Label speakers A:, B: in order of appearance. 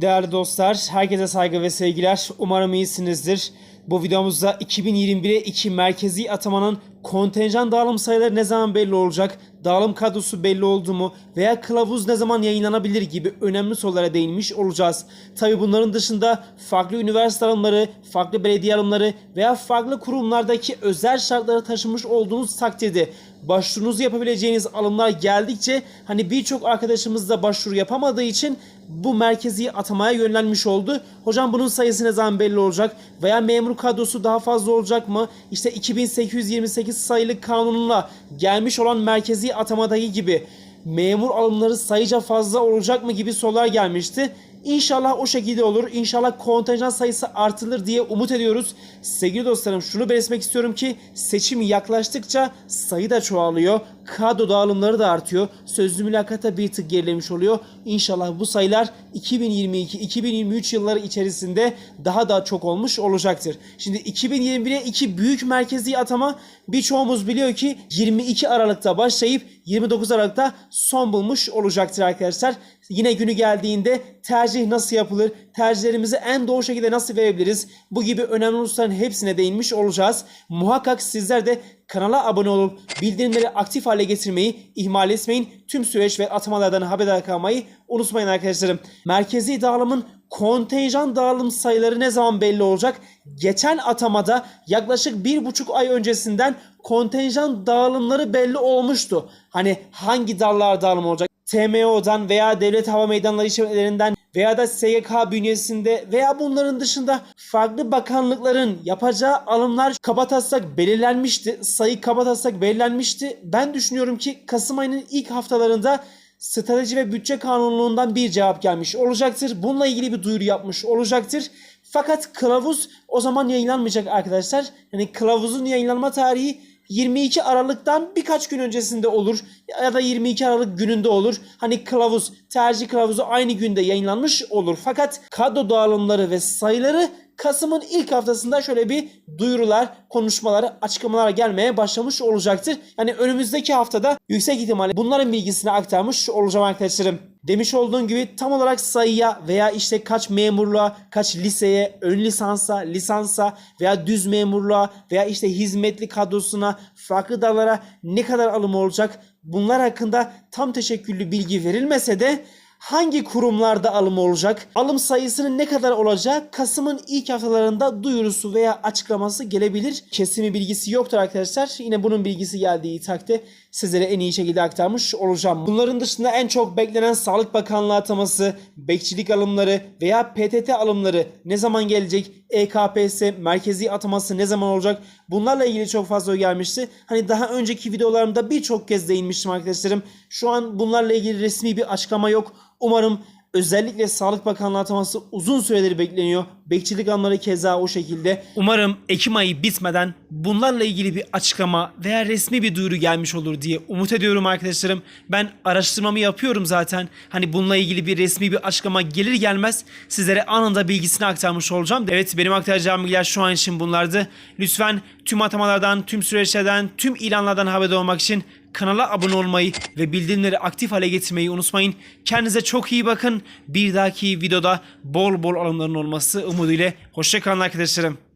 A: Değerli dostlar, herkese saygı ve sevgiler. Umarım iyisinizdir. Bu videomuzda 2021'e 2 merkezi atamanın kontenjan dağılım sayıları ne zaman belli olacak, dağılım kadrosu belli oldu mu veya kılavuz ne zaman yayınlanabilir gibi önemli sorulara değinmiş olacağız. Tabi bunların dışında farklı üniversite alımları, farklı belediye alımları veya farklı kurumlardaki özel şartları taşımış olduğunuz takdirde başvurunuzu yapabileceğiniz alımlar geldikçe hani birçok arkadaşımız da başvuru yapamadığı için bu merkezi atamaya yönlenmiş oldu. Hocam bunun sayısı ne zaman belli olacak? Veya memur kadrosu daha fazla olacak mı? İşte 2828 sayılı kanunla gelmiş olan merkezi atamadaki gibi memur alımları sayıca fazla olacak mı gibi sorular gelmişti. İnşallah o şekilde olur. İnşallah kontenjan sayısı artılır diye umut ediyoruz. Sevgili dostlarım şunu belirtmek istiyorum ki seçim yaklaştıkça sayı da çoğalıyor. Kadro dağılımları da artıyor. Sözlü mülakata bir tık gerilemiş oluyor. İnşallah bu sayılar 2022-2023 yılları içerisinde daha da çok olmuş olacaktır. Şimdi 2021'e iki büyük merkezi atama birçoğumuz biliyor ki 22 Aralık'ta başlayıp 29 Aralık'ta son bulmuş olacaktır arkadaşlar. Yine günü geldiğinde tercih nasıl yapılır, tercihlerimizi en doğru şekilde nasıl verebiliriz bu gibi önemli hususların hepsine değinmiş olacağız. Muhakkak sizler de kanala abone olup bildirimleri aktif hale getirmeyi ihmal etmeyin. Tüm süreç ve atamalardan haberdar kalmayı unutmayın arkadaşlarım. Merkezi dağılımın kontenjan dağılım sayıları ne zaman belli olacak? Geçen atamada yaklaşık bir buçuk ay öncesinden kontenjan dağılımları belli olmuştu. Hani hangi dallar dağılım olacak? TMO'dan veya Devlet Hava Meydanları işletmelerinden veya da SGK bünyesinde veya bunların dışında farklı bakanlıkların yapacağı alımlar kabataslak belirlenmişti. Sayı kabataslak belirlenmişti. Ben düşünüyorum ki Kasım ayının ilk haftalarında strateji ve bütçe kanunluğundan bir cevap gelmiş olacaktır. Bununla ilgili bir duyuru yapmış olacaktır. Fakat kılavuz o zaman yayınlanmayacak arkadaşlar. Yani kılavuzun yayınlanma tarihi 22 Aralık'tan birkaç gün öncesinde olur ya da 22 Aralık gününde olur. Hani kılavuz, tercih kılavuzu aynı günde yayınlanmış olur. Fakat kadro dağılımları ve sayıları Kasım'ın ilk haftasında şöyle bir duyurular, konuşmaları, açıklamalar gelmeye başlamış olacaktır. Yani önümüzdeki haftada yüksek ihtimalle bunların bilgisini aktarmış olacağım arkadaşlarım. Demiş olduğum gibi tam olarak sayıya veya işte kaç memurluğa, kaç liseye, ön lisansa, lisansa veya düz memurluğa veya işte hizmetli kadrosuna, farklı dallara ne kadar alım olacak bunlar hakkında tam teşekküllü bilgi verilmese de hangi kurumlarda alım olacak, alım sayısının ne kadar olacağı Kasım'ın ilk haftalarında duyurusu veya açıklaması gelebilir. Kesimi bilgisi yoktur arkadaşlar. Yine bunun bilgisi geldiği takdirde sizlere en iyi şekilde aktarmış olacağım. Bunların dışında en çok beklenen Sağlık Bakanlığı ataması, bekçilik alımları veya PTT alımları ne zaman gelecek? EKPS merkezi ataması ne zaman olacak? Bunlarla ilgili çok fazla gelmişti. Hani daha önceki videolarımda birçok kez değinmiştim arkadaşlarım. Şu an bunlarla ilgili resmi bir açıklama yok. Umarım özellikle Sağlık Bakanlığı ataması uzun süredir bekleniyor. Bekçilik alımları keza o şekilde. Umarım Ekim ayı bitmeden bunlarla ilgili bir açıklama veya resmi bir duyuru gelmiş olur diye umut ediyorum arkadaşlarım. Ben araştırmamı yapıyorum zaten. Hani bununla ilgili bir resmi bir açıklama gelir gelmez sizlere anında bilgisini aktarmış olacağım. Evet benim aktaracağım bilgiler şu an için bunlardı. Lütfen tüm atamalardan, tüm süreçlerden, tüm ilanlardan haberdar olmak için kanala abone olmayı ve bildirimleri aktif hale getirmeyi unutmayın. Kendinize çok iyi bakın. Bir dahaki videoda bol bol alımların olması umuduyla. Hoşçakalın arkadaşlarım.